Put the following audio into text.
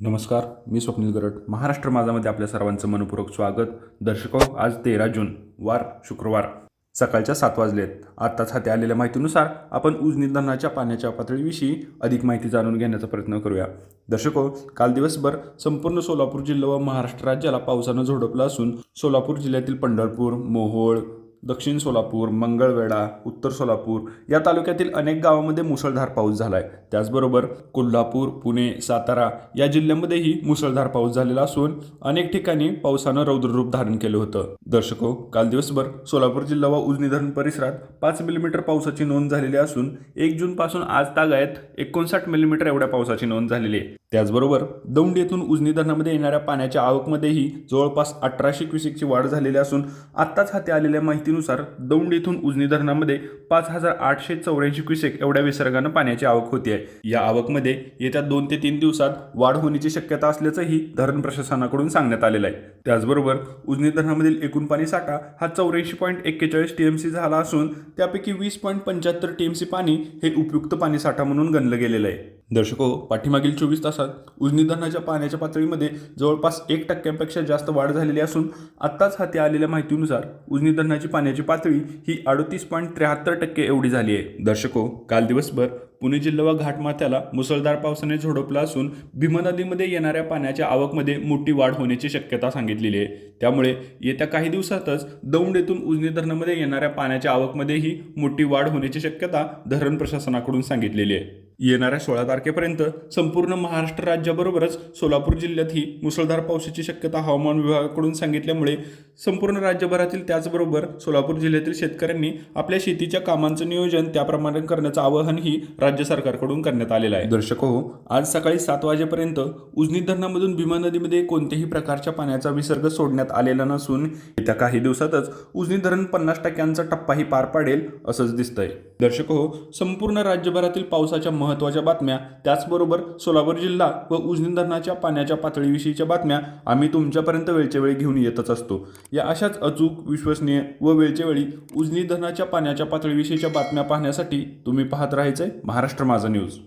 नमस्कार मी स्वप्नील गरट. महाराष्ट्र माझामध्ये आपल्या सर्वांचं मनपूर्वक स्वागत. दर्शको हो, आज तेरा जून वार शुक्रवार. सकाळच्या सात वाजलेत. आत्ताच हाती आलेल्या माहितीनुसार आपण उजनी निधनाच्या पाण्याच्या पातळीविषयी अधिक माहिती जाणून घेण्याचा प्रयत्न करूया. दर्शको हो, काल दिवसभर संपूर्ण सोलापूर जिल्हा व महाराष्ट्र राज्याला पावसानं झोडपलं असून सोलापूर जिल्ह्यातील पंढरपूर मोहोळ दक्षिण सोलापूर मंगळवेढा उत्तर सोलापूर या तालुक्यातील अनेक गावामध्ये मुसळधार पाऊस झाला आहे त्याचबरोबर कोल्हापूर पुणे सातारा या जिल्ह्यांमध्येही मुसळधार पाऊस झालेला असून अनेक ठिकाणी पावसानं रौद्ररूप धारण केलं होतं. दर्शको काल दिवसभर सोलापूर जिल्हा व उजनी धरण परिसरात पाच मिलीमीटर पावसाची नोंद झालेली असून एक जूनपासून आज तागायत एकोणसाठ मिलीमीटर एवढ्या पावसाची नोंद झालेली आहे. त्याचबरोबर दौंड येथून उजनी धरणामध्ये येणाऱ्या पाण्याच्या आवकमध्येही जवळपास अठराशे क्युसेकची वाढ झालेली असून आत्ताच हाती आलेल्या माहितीनुसार दौंड येथून उजनी धरणामध्ये पाच हजार आठशे चौऱ्याऐंशी क्युसेक एवढ्या विसर्गानं पाण्याची आवक होती आहे. या आवकमध्ये येत्या दोन ते तीन दिवसात वाढ होण्याची शक्यता असल्याचंही धरण प्रशासनाकडून सांगण्यात आलेलं आहे. त्याचबरोबर उजनी धरणामधील एकूण पाणी साठा हा चौऱ्याऐंशी पॉईंट एक्केचाळीस टीएमसी झाला असून त्यापैकी वीस पॉईंट पंच्याहत्तर टीएमसी पाणी हे उपयुक्त पाणी साठा म्हणून गणलं गेलेलं आहे. दर्शको पाठीमागील चोवीस तासात उजनी धरणाच्या पाण्याच्या पातळीमध्ये जवळपास एक टक्क्यांपेक्षा जास्त वाढ झालेली असून आत्ताच हाती आलेल्या माहितीनुसार उजनी धरणाची पाण्याची पातळी ही अडतीस पॉईंट त्र्याहत्तर टक्के एवढी झाली आहे. दर्शको काल दिवसभर पुणे जिल्हा व घाटमाथ्याला मुसळधार पावसाने झोडपला असून भीमा नदीमध्ये येणाऱ्या पाण्याच्या आवकमध्ये मोठी वाढ होण्याची शक्यता सांगितलेली आहे. त्यामुळे येत्या काही दिवसातच दौंड येथून उजनी धरणामध्ये येणाऱ्या पाण्याच्या आवकमध्येही मोठी वाढ होण्याची शक्यता धरण प्रशासनाकडून सांगितलेली आहे. येणाऱ्या सोळा तारखेपर्यंत संपूर्ण महाराष्ट्र राज्याबरोबरच सोलापूर जिल्ह्यातही मुसळधार पावसाची शक्यता हवामान विभागाकडून सांगितल्यामुळे संपूर्ण राज्यभरातील त्याचबरोबर सोलापूर जिल्ह्यातील शेतकऱ्यांनी आपल्या शेतीच्या कामांचं नियोजन त्याप्रमाणे करण्याचं आवाहनही राज्य सरकारकडून करण्यात आलेलं आहे. दर्शक हो आज सकाळी सात वाजेपर्यंत उजनी धरणामधून भीमा नदीमध्ये कोणत्याही प्रकारच्या पाण्याचा विसर्ग सोडण्यात आलेला नसून येत्या काही दिवसातच उजनी धरण पन्नास टक्क्यांचा टप्पाही पार पाडेल असंच दिसतंय. दर्शक हो संपूर्ण राज्यभरातील पावसाच्या महत्त्वाच्या बातम्या. त्याचबरोबर सोलापूर जिल्हा व उजनी धरणाच्या पाण्याच्या पातळीविषयीच्या बातम्या आम्ही तुमच्यापर्यंत वेळच्या वेळी घेऊन येतच असतो. या अशाच अचूक विश्वसनीय व वेळच्या वेळी उजनी धरणाच्या पाण्याच्या पातळीविषयीच्या बातम्या पाहण्यासाठी तुम्ही पाहत राहायचंय महाराष्ट्र माझा न्यूज.